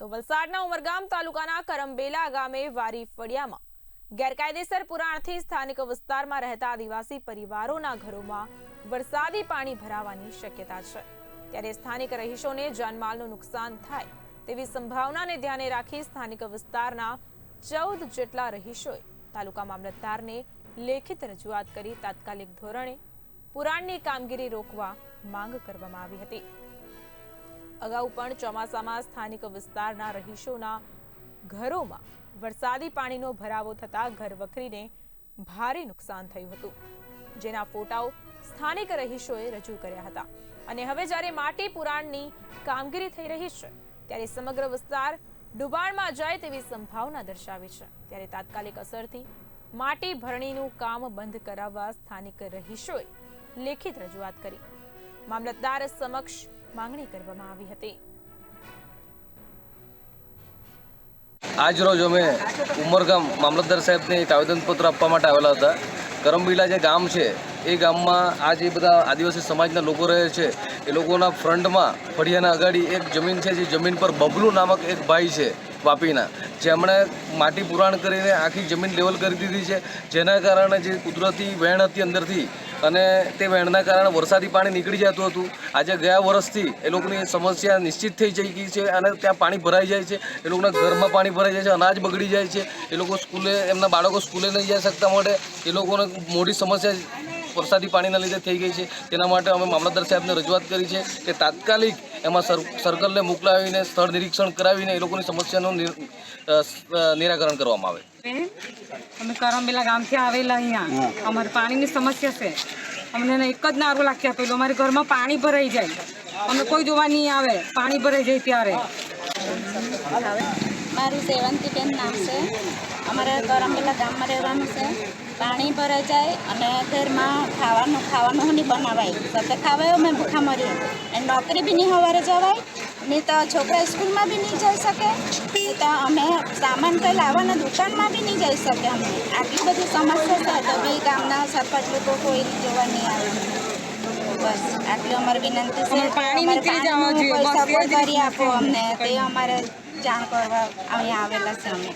તો વલસાડના ઉમરગામ તાલુકાના કરમબેલા ગામે વારી ફળિયામાં ગેરકાયદેસર પુરાણથી સ્થાનિક વિસ્તારમાં રહેતા આદિવાસી પરિવારોના ઘરોમાં વરસાદી પાણી ભરાવાની શક્યતા છે. ત્યારે સ્થાનિક રહીશોને જાનમાલનું નુકસાન થાય તેવી સંભાવનાને ધ્યાને રાખી સ્થાનિક વિસ્તારના ચૌદ જેટલા રહીશોએ તાલુકા મામલતદારને લેખિત રજૂઆત કરી તાત્કાલિક ધોરણે પુરાણની કામગીરી રોકવા માંગ કરવામાં આવી હતી. અગાઉ પણ ચોમાસામાં સ્થાનિક વિસ્તારના રહીશોના ઘરોમાં વરસાદી પાણીનો ભરાવો થતા ઘર વખરીને ભારે નુકસાન થયું હતું. જેના ફોટાઓ સ્થાનિક રહીશોએ રજૂ કર્યા હતા. અને હવે જ્યારે માટી પુરાણની કામગીરી થઈ રહી છે, ત્યારે સમગ્ર વિસ્તાર ડુબાણમાં જાય તેવી સંભાવના દર્શાવી છે. ત્યારે તાત્કાલિક અસરથી માટી ભરણીનું કામ બંધ કરાવવા સ્થાનિક રહીશોએ લેખિત રજૂઆત કરી. મામલતદાર સમક્ષ માંગણી કરવામાં આવી હતી. આજ રોજ અમે ઉમરગામ મામલતદાર સાહેબને એક આવેદનપત્ર આપવા માટે આવેલા હતા. કરમબીલા જે ગામ છે, એ ગામમાં આ જે બધા આદિવાસી સમાજના લોકો રહે છે. એ લોકોના ફ્રન્ટમાં ફળિયાના અગાડી એક જમીન છે, જે જમીન પર બબલુ નામક એક ભાઈ છે, વાપીના. જેમણે માટી પુરાણ કરીને આખી જમીન લેવલ કરી દીધી છે. જેના કારણે જે કુદરતી વહેણ હતી અંદરથી અને તે વેણના કારણે વરસાદી પાણી નીકળી જતું હતું. આજે ગયા વર્ષથી એ લોકોની સમસ્યા નિશ્ચિત થઈ જઈ ગઈ છે અને ત્યાં પાણી ભરાઈ જાય છે. એ લોકોના ઘરમાં પાણી ભરાઈ જાય છે, અનાજ બગડી જાય છે. એ લોકો સ્કૂલે, એમના બાળકો સ્કૂલે નહીં જઈ શકતા માટે એ લોકોને મોટી સમસ્યા વરસાદી પાણીના લીધે થઈ ગઈ છે. તેના માટે અમે મામલતદાર સાહેબને રજૂઆત કરી છે કે તાત્કાલિક એમાં સર સર્કલને મોકલાવીને સ્થળ નિરીક્ષણ કરાવીને એ લોકોની સમસ્યાનું નિરાકરણ કરવામાં આવે. અમે કરમબેલા ગામથી આવેલા અહીંયા. અમારે પાણીની સમસ્યા છે. અમને એને એક જ નારું લાખી પેલું અમારે ઘરમાં પાણી ભરાઈ જાય. અમે કોઈ જોવા નહીં આવે. પાણી ભરાઈ જાય ત્યારે. મારું સેવંતીબેન નામ છે? અમારે કરમબેલા ગામમાં રહેવાનું છે. પાણી ભરાઈ જાય અને ઘરમાં ખાવાનું ખાવાનું નહીં બનાવાય. સાથે ખાવાય અમે ભૂખા મરીએ અને નોકરી બી નહીં સવારે જવાય, નહીં તો છોકરા સ્કૂલમાં બી નહીં જઈ શકે તો અમે સામાન કંઈ લાવવાના દુકાનમાં બી નહીં જઈ શકે અમે. આટલી બધી સમસ્યા છે. તો બી ગામના સરપંચ લોકો કોઈ જોવા નહીં આવે. બસ. આટલી અમારી વિનંતી છે. પાણી નીકળી જવા જોઈએ. એ કરી આપો અમને. તે અમારે જાણ કરવા અહીંયા આવેલા છે અમે.